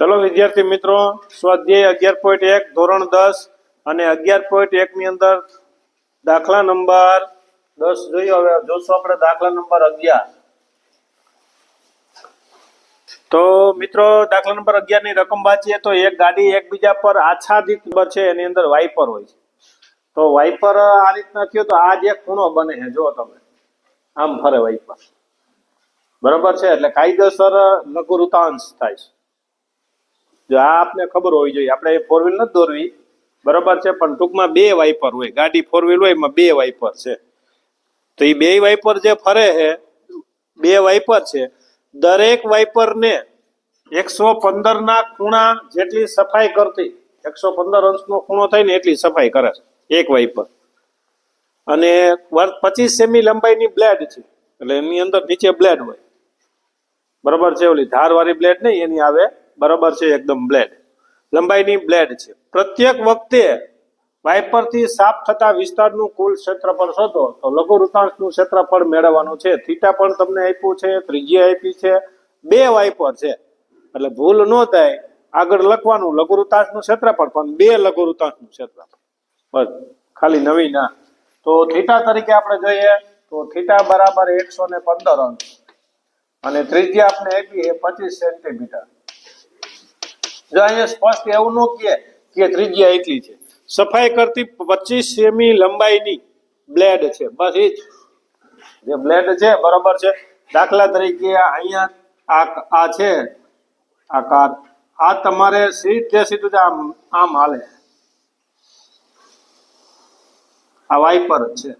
ચલો વિદ્યાર્થી મિત્રો, સ્વાધ્યાય અગિયાર પોઈન્ટ એક, ધોરણ દસ અને અગિયાર પોઈન્ટ એક ની અંદર દાખલા નંબર દસ જોઈએ. હવે જોશું આપણે દાખલા નંબર અગિયાર. તો મિત્રો, દાખલા નંબર અગિયારની રકમ વાંચીએ તો એક ગાડી એકબીજા પર આચ્છાદિત છે. એની અંદર વાઇપર હોય છે. તો વાઇપર આ રીતના થયો તો આ જે ખૂણો બને છે. જો તમે. આમ ફરે વાઇપર બરોબર છે? એટલે કાયદેસર લઘુ વૃતાંશ થાય છે. જો આ આપને ખબર હોવી જોઈએ, આપણે ફોર વ્હીલ નથી દોરવી, બરોબર છે, પણ ટૂંકમાં બે વાઇપર હોય, ગાડી ફોર વ્હીલ હોય, એમાં બે વાઇપર છે. તો એ બે વાઇપર જે ફરે છે, બે વાઇપર છે, દરેક વાઇપરને એકસો પંદર ના ખૂણા જેટલી સફાઈ કરતી, એકસો પંદર અંશનો ખૂણો થાય ને એટલી સફાઈ કરે છે, એક વાઇપર અને પચીસ સેમી લંબાઈની બ્લેડ છે, એટલે એની અંદર નીચે બ્લેડ હોય. બરોબર છે, ઓલી ધારવાળી બ્લેડ નહીં, એની આવે બરોબર છે, એકદમ બ્લેડ. લંબાઈની બ્લેડ છે. પ્રત્યેક વખતે વાઇપરથી સાફ થતા વિસ્તારનું કુલ ક્ષેત્રફળ શોધો. તો લઘુ વૃતાંશનું ક્ષેત્રફળ મેળવવાનું છે. થીટા પણ તમને આપ્યું છે, ત્રિજ્યા આપી છે. બે વાઇપર છે. એટલે ભૂલ ન થાય. આગળ લખવાનું લઘુ વૃતાંશનું ક્ષેત્રફળ, પણ બે લઘુ વૃતાંશનું ક્ષેત્રફળ. બસ, ખાલી નવી ના તો થીટા તરીકે આપણે જોઈએ, તો થીટા બરાબર એકસો ને પંદર અંશ. અને ત્રિજ્યા આપણે આપી એ પચીસ સેન્ટીમીટર. જો અહીંયા સ્પષ્ટ એવું ન કહે કે ત્રિજ્યા એટલી છે. સફાઈ કરતી પચીસ સેમી લંબાઈની બ્લેડ છે બસ એ જ. જે બ્લેડ છે બરોબર છે. દાખલા તરીકે અહીંયા આ આ છે આ કાર. આ તમારે સીધે સીધું આમ આમ હાલે. આ વાઇપર છે.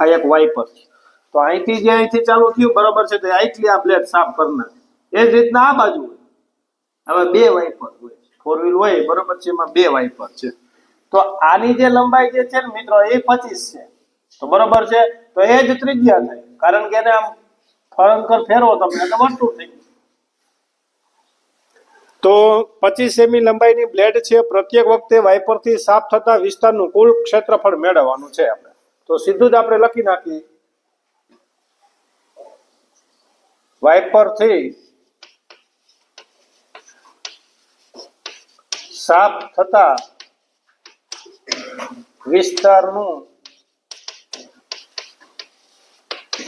આ એક વાઇપર છે. તો અહીંથી જે અહીંથી ચાલુ થયું, બરોબર છે, તો અહીંથી આ બ્લેડ સાફ કરનાર એ જ રીતના આ બાજુ હોય. હવે બે વાઇપર હોય. ફોર વ્હીલ હોય બરોબર છે, એમાં બે વાઇપર છે. તો આની જે લંબાઈ જે છે ને મિત્રો, એ પચીસ છે. તો બરોબર છે, તો એ જ ત્રિજ્યા થાય. કારણ કે એને આમ ફળંકર ફેરવો તમને તો વસ્તુ થઈ. તો પચીસ સેમી લંબાઈની બ્લેડ છે, પ્રત્યેક વખતે વાઇપરથી સાફ થતા વિસ્તારનું કુલ ક્ષેત્રફળ મેળવવાનું છે આપણે. તો સીધું જ આપણે લખી નાખીએ. વાઇપરથી સાફ થતા વિસ્તારનું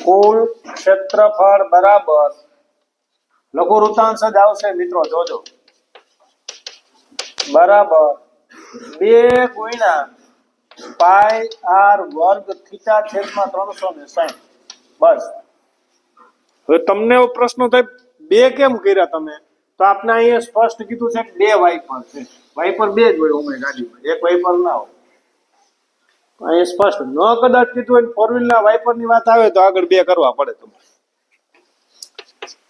કુલ ક્ષેત્રફળ બરાબર લઘુ વૃતાંશ જ આવશે મિત્રો, જોજો. બરાબર બે ગુણ્યા પાય આર વર્ગ થીટા છેદમાં ત્રણસો ને સાઠ બસ. હવે તમને એવો પ્રશ્ન થાય, બે કેમ કર્યા તમે? તો આપણે અહીંયા સ્પષ્ટ કીધું છે કે બે વાઇપર છે. વાઇપર બે જ હોય ઉમે ગાડીમાં, એક વાઇપર ના હોય. અહીંયા સ્પષ્ટ, ન કદાચ કીધું હોય ફોર વ્હીલ ના વાઇપરની વાત આવે તો આગળ બે કરવા પડે તમારે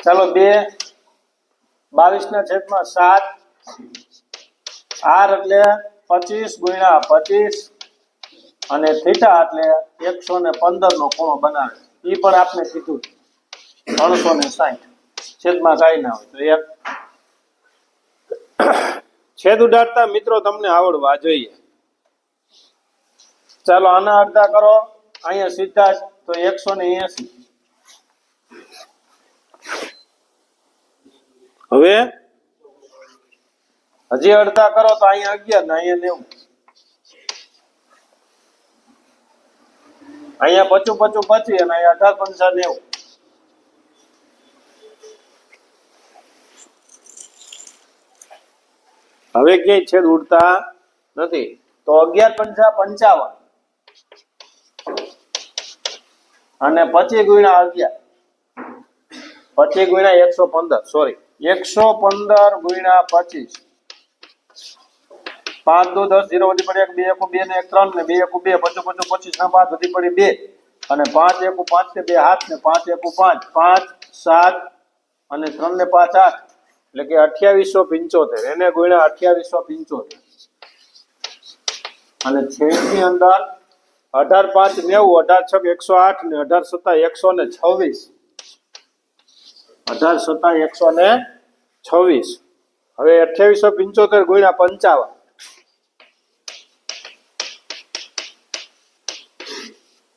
ચાલો, બે, બાવીસ ના છેદમાં સાત, આર એટલે પચીસ ગુણ્યા પચીસ, અને થીટા એટલે એકસો ને પંદર નો ખૂણો બનાવે. એ પણ આપણે કીધું ત્રણસો ને સાઠ છેદમાં કાંઈ ના હોય તો છેદ ઉડાડતા મિત્રો, તમને આવડવા જોઈએ. ચાલો આના અડધા કરો. અહીંયા સીધા તો એકસો ને એસી. હવે? હજી અડધા કરો તો અહીંયા અગિયાર ને અહીંયા નેવું. અહીંયા પચું પચું પચી અને અહીંયા અઢાર પંચા નેવું. હવે કે છેદ ઉડતા નથી. તો અગિયાર પંચા પંચાવન. અને પચીસ ગુણ્યા અગિયાર. પચીસ ગુણ્યા એકસો પંદર સોરી એકસો પંદર ગુણ્યા પચીસ. પાંચ દો દસ જીરો વધી પડી એક, બે એકુ બે ને એક ત્રણ ને બે એકુ બે, પચું પચો પચીસ ને પાંચ વધી પડી બે. અને પાંચ એકુ પાંચ ને બે હાથ ને પાંચ એકુ પાંચ. પાંચ સાત અને ત્રણ ને પાંચ આઠ. એટલે કે અઠ્યાવીસો પંચોતેર, એને ગુણ્યા અઠ્યાવીસો પંચોતેર. અને છેદની અંદર અઢાર પાંચ નેવું, અઢાર છ એકસો આઠ ને અઢાર સત્તા એકસો ને છવ્વીસ. અઢાર સત્તા એકસો ને છવ્વીસ. હવે અઠ્યાવીસો પંચોતેર ગુણ્યા પંચાવન.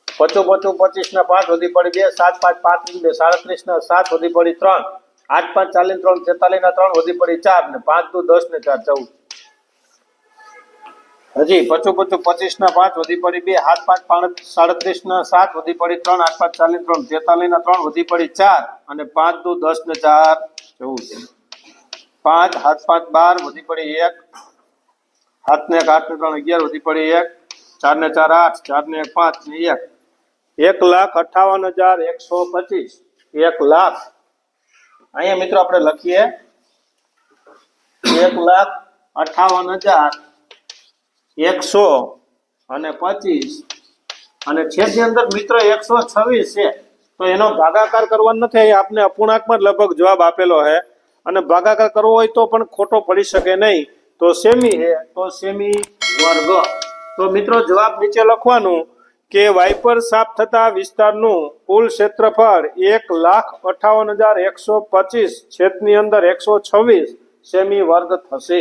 પચું પચું પચીસ ના પાંચ વધી પડી બે, સાત પાંચ પાંત્રીસ બે, સાડત્રીસ ના સાત વધી પડી ત્રણ. આઠ, પાંચ ચાલીસ ત્રણ, છેતાલીસ ના ત્રણ વધી પડી ચાર ને પાંચ દુ દસ ને ચાર, ચૌદ. હજી પચું પચું પચીસ ના પાંચ વધી પડી બે હાથ પાંચ સાડત્રીસ ના સાત વધી પડી ત્રણ, આઠ, પાંચ ચાલીસ ત્રણ તેતાલીસ ના ત્રણ વધી પડી ચાર અને પાંચ દુ દસ ને ચાર, ચૌદ. પાંચ હાથ પાંચ, બાર વધી પડી એક, સાત ને એક, આઠ ને ત્રણ, અગિયાર વધી પડી એક, ચાર ને ચાર, આઠ, ચાર ને એક, પાંચ ને એક. એક લાખ અઠાવન હજાર એકસો પચીસ. એક લાખ અહીંયા મિત્રો આપણે લખીએ એક લાખ અઠાવન હજાર એકસો અને પચીસ. અને છેદની અંદર મિત્રો એકસો છવ્વીસ છે. તો એનો ભાગાકાર કરવાનો નથી આપને અપૂર્ણાંકમાં લગભગ જવાબ આપેલો છે. અને ભાગાકાર કરવો હોય તો પણ ખોટો પડી શકે નહીં. તો સેમી છે, તો સેમી વર્ગ. તો મિત્રો જવાબ નીચે લખવાનું કે વાઇપર સાફ થતા વિસ્તારનું કુલ ક્ષેત્રફળ એક લાખ અઠાવન હજાર એકસો પચીસ, છેદની અંદર એકસો છવ્વીસ સેમી વર્ગ થશે.